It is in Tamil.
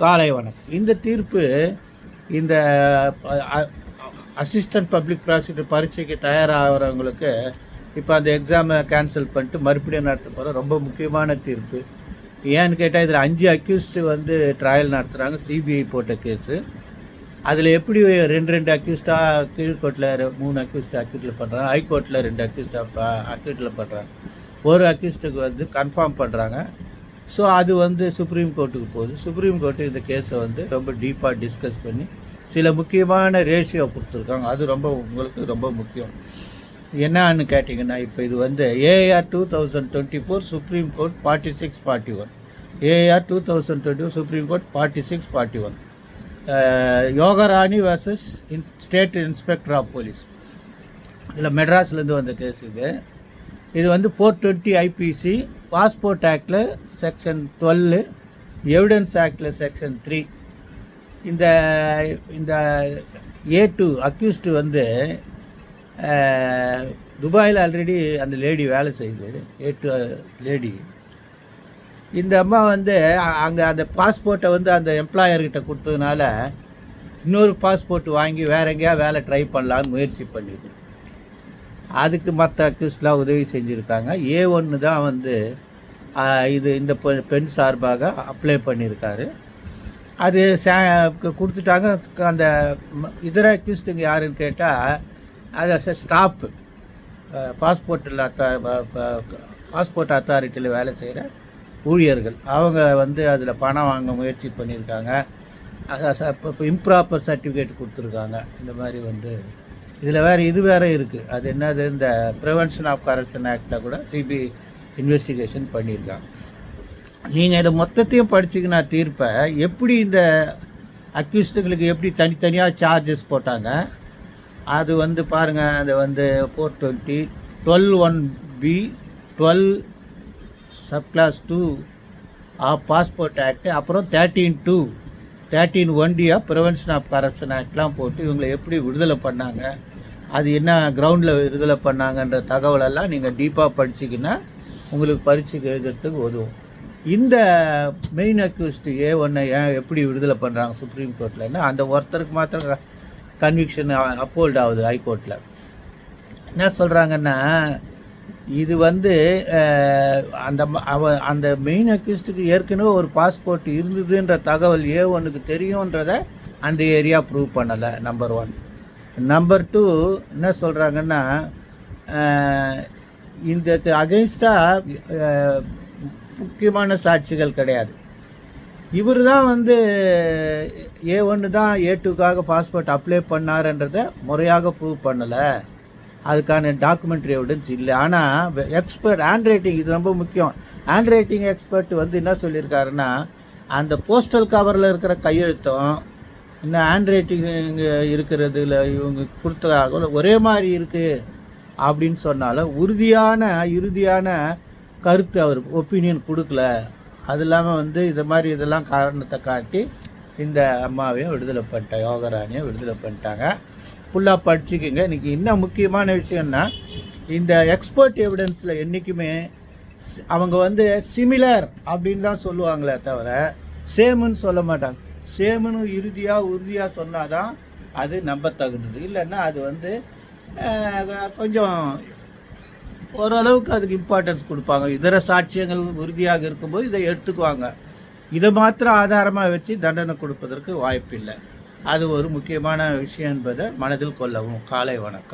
காலை வணக்கம். இந்த தீர்ப்பு இந்த அசிஸ்டன்ட் பப்ளிக் ப்ராசிக்யூட்டர் பரீட்சைக்கு தயாராகிறவங்களுக்கு இப்போ அந்த எக்ஸாமை கேன்சல் பண்ணிட்டு மறுபடியும் நடத்த போகிற ரொம்ப முக்கியமான தீர்ப்பு. ஏன்னு கேட்டால் இதில் அஞ்சு அக்யூஸ்டு வந்து ட்ரையல் நடத்துகிறாங்க சிபிஐ போட்ட கேஸு அதில் எப்படி ரெண்டு ரெண்டு அக்யூஸ்டாக கீழ்கோர்ட்டில் மூணு அக்யூஸ்ட் அக்யூட்டில் பண்ணுறாங்க ஹைகோர்ட்டில் ரெண்டு அக்யூஸ்டாக அக்யூட்டில் பண்ணுறாங்க ஒரு அக்யூஸ்டுக்கு வந்து கன்ஃபார்ம் பண்ணுறாங்க ஸோ அது வந்து சுப்ரீம் கோர்ட்டுக்கு போகுது. சுப்ரீம் கோர்ட்டு இந்த கேஸை வந்து ரொம்ப டீப்பாக டிஸ்கஸ் பண்ணி சில முக்கியமான ரேஷியோ கொடுத்துருக்காங்க. அது ரொம்ப உங்களுக்கு ரொம்ப முக்கியம். என்னன்னு கேட்டிங்கன்னா இப்போ இது வந்து AR two thousand twenty four supreme court forty six forty one AR two thousand twenty supreme court forty six forty one Yogarani versus in state inspector of police இதில் மெட்ராஸ்லேருந்து வந்த கேஸ் இது. இது வந்து ஃபோர் டுவெண்ட்டி ஐபிசி பாஸ்போர்ட் ஆக்டில் செக்ஷன் டுவெல்லு எவிடன்ஸ் ஆக்டில் செக்ஷன் த்ரீ இந்த இந்த ஏ டூ அக்யூஸ்டு வந்து துபாயில் ஆல்ரெடி அந்த லேடி வேலை செய்யுது ஏ டூ லேடி இந்த அம்மா வந்து அங்கே அந்த பாஸ்போர்ட்டை வந்து அந்த எம்ப்ளாயர்கிட்ட கொடுத்ததுனால இன்னொரு பாஸ்போர்ட் வாங்கி வேற எங்கேயா வேலை ட்ரை பண்ணலான்னு முயற்சி பண்ணிது அதுக்கு மற்ற அக்யூஸ்லாம் உதவி செஞ்சுருக்காங்க. ஏ ஒன்று தான் வந்து இது இந்த பெண் சார்பாக அப்ளை பண்ணியிருக்காரு அது சே கொடுத்துட்டாங்க. அந்த இதர அக்யூஸ்டுங்க யாருன்னு கேட்டால் அது ஸ்டாப்பு பாஸ்போர்ட்டில் பாஸ்போர்ட் அத்தாரிட்டியில் வேலை செய்கிற ஊழியர்கள். அவங்க வந்து அதில் பணம் வாங்க முயற்சி பண்ணியிருக்காங்க இப்போ இம்ப்ராப்பர் சர்டிஃபிகேட் கொடுத்துருக்காங்க. இந்த மாதிரி வந்து இதில் வேறு இது வேறு இருக்குது அது என்னது? இந்த ப்ரிவென்ஷன் ஆஃப் கரப்ஷன் ஆக்டில் கூட சிபிஐ இன்வெஸ்டிகேஷன் பண்ணியிருக்காங்க. நீங்கள் இதை மொத்தத்தையும் படிச்சிக்கினா தீர்ப்பை எப்படி இந்த அக்யூஸ்டுங்களுக்கு எப்படி தனித்தனியாக சார்ஜஸ் போட்டாங்க? அது வந்து பாருங்கள் அது வந்து four twenty twelve one B twelve sub clause two of passport act அப்புறம் thirteen two thirteen one D of prevention of corruption ஆக்ட்லாம் போட்டு இவங்களை எப்படி விடுதலை பண்ணாங்க? அது என்ன கிரவுண்டில் விடுதலை பண்ணாங்கன்ற தகவலெல்லாம் நீங்கள் டீப்பாக படிச்சிக்கின்னா உங்களுக்கு பரீட்சைக்கு எழுதுறதுக்கு உதவும். இந்த மெயின் அக்யூஸ்டு ஏ ஒன்னை ஏன் எப்படி விடுதலை பண்ணுறாங்க சுப்ரீம் கோர்ட்டில்னா அந்த ஒருத்தருக்கு மாத்திரம் கன்விக்ஷன் அப்போல்ட் ஆகுது ஹைகோர்ட்டில் என்ன சொல்கிறாங்கன்னா இது வந்து அந்த ம- அவ அந்த மெயின் அக்யூஸ்டுக்கு ஏற்கனவே ஒரு பாஸ்போர்ட் இருந்ததுன்ற தகவல் ஏ ஒன்றுக்கு தெரியுன்றத அந்த ஏரியா ப்ரூவ் பண்ணலை நம்பர் ஒன் நம்பர் டூ என்ன சொல்கிறாங்கன்னா இந்த அகெயின்ஸ்டாக முக்கியமான சாட்சிகள் கிடையாது. இவர் தான் வந்து ஏ ஒன்று தான் ஏ டூக்காக பாஸ்போர்ட் அப்ளை பண்ணாருன்றதை முறையாக ப்ரூவ் பண்ணலை. அதுக்கான டாக்குமெண்ட்ரி எவிடன்ஸ் இல்லை. ஆனால் எக்ஸ்பர்ட் ஹேண்ட் ரைட்டிங் இது ரொம்ப முக்கியம். ஹேண்ட் ரைட்டிங் எக்ஸ்பர்ட் வந்து என்ன சொல்லியிருக்காருன்னா அந்த போஸ்டல் கவரில் இருக்கிற கையெழுத்தும் இன்னும் ஹேண்ட் ரைட்டிங் இருக்கிறதுல இவங்க கொடுத்ததாக ஒரே மாதிரி இருக்குது அப்படின்னு சொன்னாலும் உறுதியான இறுதியான கருத்து அவர் ஒப்பீனியன் கொடுக்கல. அது இல்லாமல் வந்து இது மாதிரி இதெல்லாம் காரணத்தை காட்டி இந்த அம்மாவையும் விடுதலை பண்ணிட்டாங்க யோகராணியும் விடுதலை பண்ணிட்டாங்க. ஃபுல்லாக படிச்சுக்கோங்க. இன்றைக்கி இன்னும் முக்கியமான விஷயம்னா இந்த எக்ஸ்பர்ட் எவிடன்ஸில் என்றைக்குமே அவங்க வந்து சிமிலர் அப்படின்னு தான் சொல்லுவாங்களே தவிர சேமுன்னு சொல்ல மாட்டாங்க. சேமுன்னு இறுதியாக உறுதியாக சொன்னாதான் அது நம்பத்தகுந்தது. இல்லைன்னா அது வந்து கொஞ்சம் ஓரளவுக்கு அதுக்கு இம்பார்ட்டன்ஸ் கொடுப்பாங்க. இதர சாட்சியங்கள் உறுதியாக இருக்கும்போது இதை எடுத்துக்குவாங்க. இதை மாத்திரம் ஆதாரமாக வச்சு தண்டனை கொடுப்பதற்கு வாய்ப்பில்லை. அது ஒரு முக்கியமான விஷயம் என்பதை மனதில் கொள்ளவும். காலை வணக்கம்.